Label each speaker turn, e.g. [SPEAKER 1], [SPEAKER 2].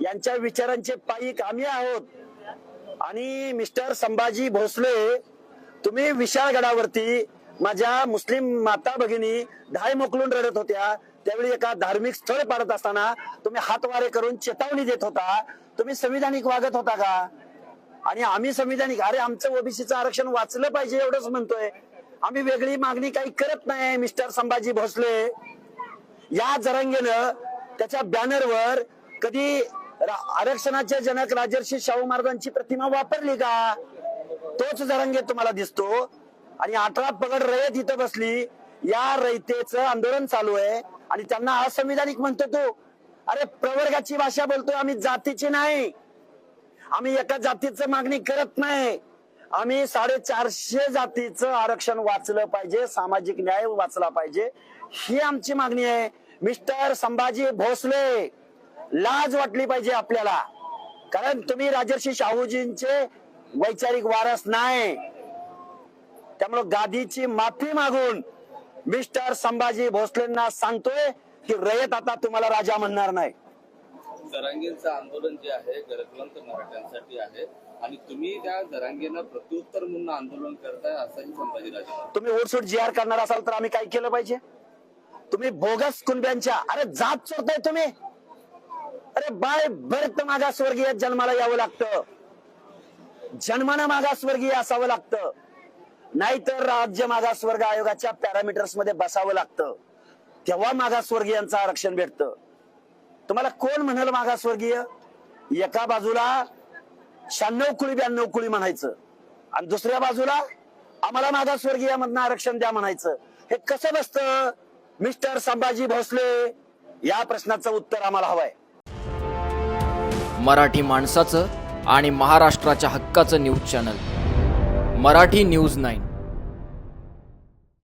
[SPEAKER 1] यांच्या विचारांचे पायिक आम्ही आहोत. आणि मिस्टर संभाजी भोसले तुम्ही विशाळगडावरती माझ्या मुस्लिम माता भगिनी धाय मोकलून रडत होत्या. त्यावेळी एका धार्मिक स्थळ पाडत असताना तुम्ही हातवारे करून चेतावणी देत होता. तुम्ही संविधानिक वागत होता का? आणि आम्ही संविधानिक अरे आमचं ओबीसीचं आरक्षण वाचलं पाहिजे एवढंच म्हणतोय. आम्ही वेगळी मागणी काही करत नाही मिस्टर संभाजी भोसले. या जरांगेनं त्याच्या बॅनरवर कधी आरक्षणाच्या जनक राजर्षी शाहू महाराजांची प्रतिमा वापरली का? तोच जरंगे तुम्हाला दिसतो. आणि अठरा पगड रयत इथं बसली. या रयतेच आंदोलन चालू आहे. आणि त्यांना असंविधानिक म्हणतो तो. अरे प्रवर्गाची भाषा बोलतोय आम्ही जातीची नाही. आम्ही एका जातीचं मागणी करत नाही. आम्ही साडेचारशे जातीचं आरक्षण वाचलं पाहिजे. सामाजिक न्याय वाचला पाहिजे. ही आमची मागणी आहे. मिस्टर संभाजी भोसले लाज वाटली पाहिजे आपल्याला. कारण तुम्ही राजर्षी शाहूजींचे वैचारिक वारस नाही. त्यामुळे गादीची माफी मागून मिस्टर संभाजी भोसलेंना सांगतोय की रयत आता तुम्हाला राजा म्हणणार नाही.
[SPEAKER 2] जरांगेंचं आंदोलन जे आहे गरजवंत मराठ्यांसाठी आहे आणि तुम्ही त्या जरांगेनं प्रत्युत्तर म्हणून आंदोलन करताय असंही संभाजीराजे म्हणतात.
[SPEAKER 1] तुम्ही ओटसूट जी आर करणार असाल तर आम्ही काय केलं पाहिजे? तुम्ही बोगस कुणब्यांच्या अरे जात चोरताय तुम्ही. अरे बाय बर्थ मागासवर्गीय जन्माला यावं लागतं. जन्मानं मागासवर्गीय असावं लागतं. नाहीतर राज्य माझा स्वर्ग आयोगाच्या पॅरामीटर्समध्ये बसावं लागतं. तेव्हा माझा स्वर्गीयांचं आरक्षण भेटतं. तुम्हाला कोण म्हणाल मागासवर्गीय एका बाजूला शहाण्णव कुळी ब्याण्णव कुळी म्हणायचं. आणि दुसऱ्या बाजूला आम्हाला मागासवर्गीय मधनं आरक्षण द्या म्हणायचं. हे कसं बसतं? मिस्टर संभाजी भोसले या प्रश्नाचं उत्तर आम्हाला हवंय.
[SPEAKER 3] मराठी माणसाचं आणि महाराष्ट्राच्या हक्काचं news channel. Marathi news nine.